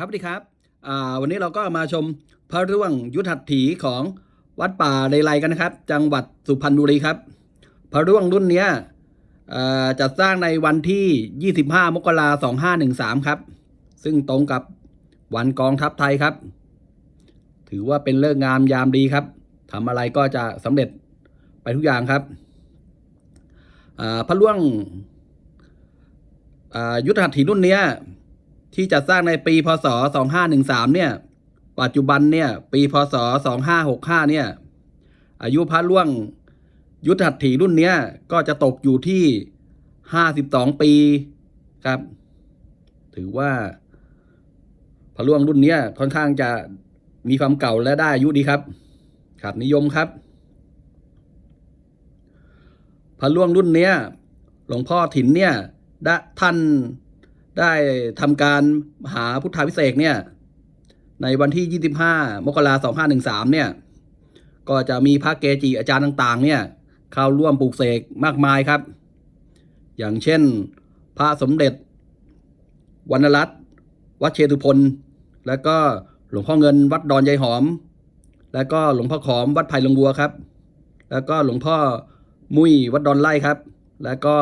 ครับสวัสดีครับวันนี้เราก็มาชมพระร่วงยุทธหัตถีของวัดป่าเลไลกันนะครับ จังหวัดสุพรรณบุรีครับ พระร่วงรุ่นนี้จัดสร้างในวันที่ 25 มกราคม2513 ครับ ซึ่งตรงกับวันกองทัพไทยครับ ถือว่าเป็นเลิกษ์งามยามดีครับทำอะไรก็จะสำเร็จไปทุกอย่างครับพระร่วงยุทธหัตถีรุ่นนี้ ที่จัดสร้างในปีพศ 2513 เนี่ย ปัจจุบันเนี่ย ปีพศ 2565 เนี่ย อายุพระล่วงยุทธหัตถีรุ่นเนี้ย ก็จะตกอยู่ที่ 52 ปีครับ ถือว่าพระล่วงรุ่นเนี้ยค่อนข้างจะมีความเก่าและได้อายุดีครับครับนิยมครับพระล่วงรุ่นเนี้ย หลวงพ่อถิ่นเนี่ยด้ท่าน ได้ทำการหาพุทธาพิเศษเนี่ย ในวันที่ 25 มกราคม 2513 เนี่ย ก็จะมีพระเกจิอาจารย์ต่างๆ เนี่ยเข้าร่วมปลูกเสกมากมายครับ อย่างเช่น พระสมเด็จวรรณรัตน์วัดเชตุพนแล้วก็หลวงพ่อเงินวัดดอนยายหอม แล้วก็หลวงพ่อขอมวัดไผ่ลงบัวครับ แล้วก็หลวงพ่อมุ้ยวัดดอนไร่ครับ แล้วก็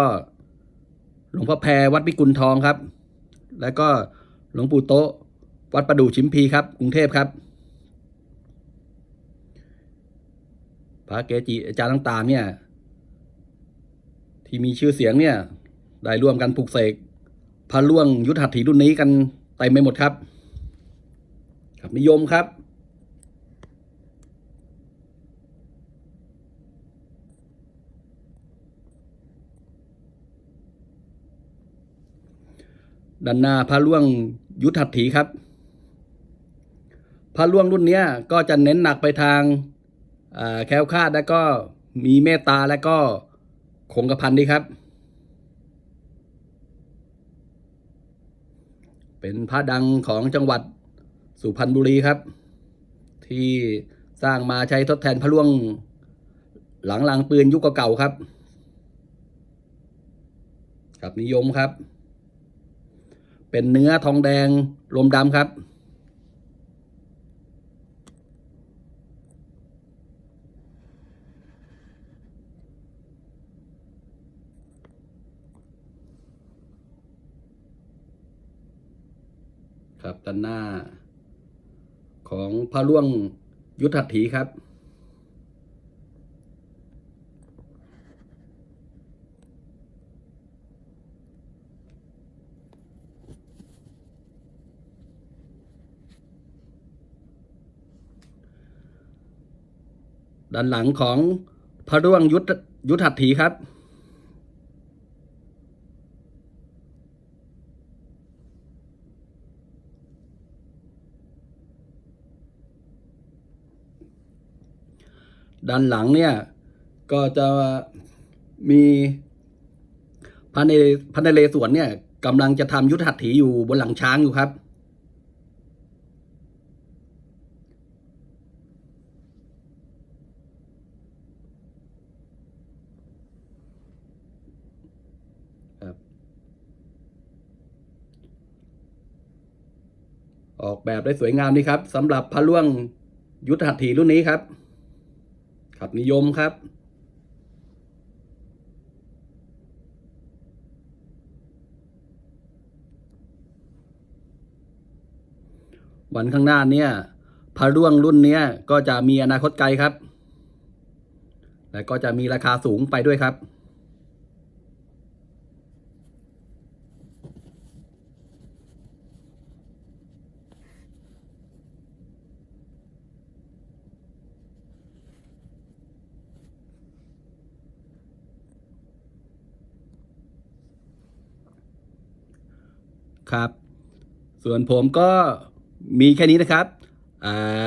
หลวงพ่อแพรวัดพิกุลทองครับ แล้วก็หลวงปู่โตะวัดประดู่ชิมพีครับ กรุงเทพครับพระเกจิอาจารย์ต่างๆ เนี่ย ที่มีชื่อเสียงเนี่ย ได้ร่วมกันปลุกเสกพระล่วงยุทธหัตถีรุ่นนี้กันเต็มไปหมดครับ ครับนิยมครับ ด้านหน้าพระล่วงยุทธัตถีครับ พระล่วงรุ่นนี้ก็จะเน้นหนักไปทางาแคล้วคลาดแล้วก็มีเมตตาแล้วก็คงกระพันดีครับ เป็นพระดังของจังหวัดสุพรรณบุรีครับ ที่สร้างมาใช้ทดแทนพระล่วงหลังลางปืนยุคเก่าครับ ครับนิยมครับ เป็นเนื้อทองแดงลมดำครับครับด้านหน้า ของพระล่วงยุทธถีครับ ด้านหลังของพระร่วงยุทธยุทธหัตถีครับ ด้านหลังเนี่ย ก็จะมีพระในพระนเรศวรเนี่ยกำลังจะทำยุทธหัตถีอยู่บนหลังช้างอยู่ครับ ออกแบบได้สวยงามดีครับสำหรับพระล่วงยุทธหัตถีรุ่นนี้ครับครับนิยมครับ วันข้างหน้าเนี่ยพระร่วงรุ่นนี้ก็จะมีอนาคตไกลครับ และก็จะมีราคาสูงไปด้วยครับ ครับ ส่วนผมก็มีแค่นี้นะครับ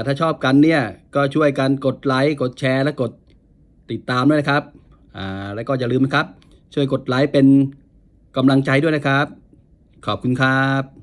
ถ้าชอบกันเนี่ยก็ช่วยกันกดไลค์กดแชร์และกดติดตามด้วยนะครับแล้วก็อย่าลืมนะครับ ช่วยกดไลค์เป็นกำลังใจด้วยนะครับ ขอบคุณครับ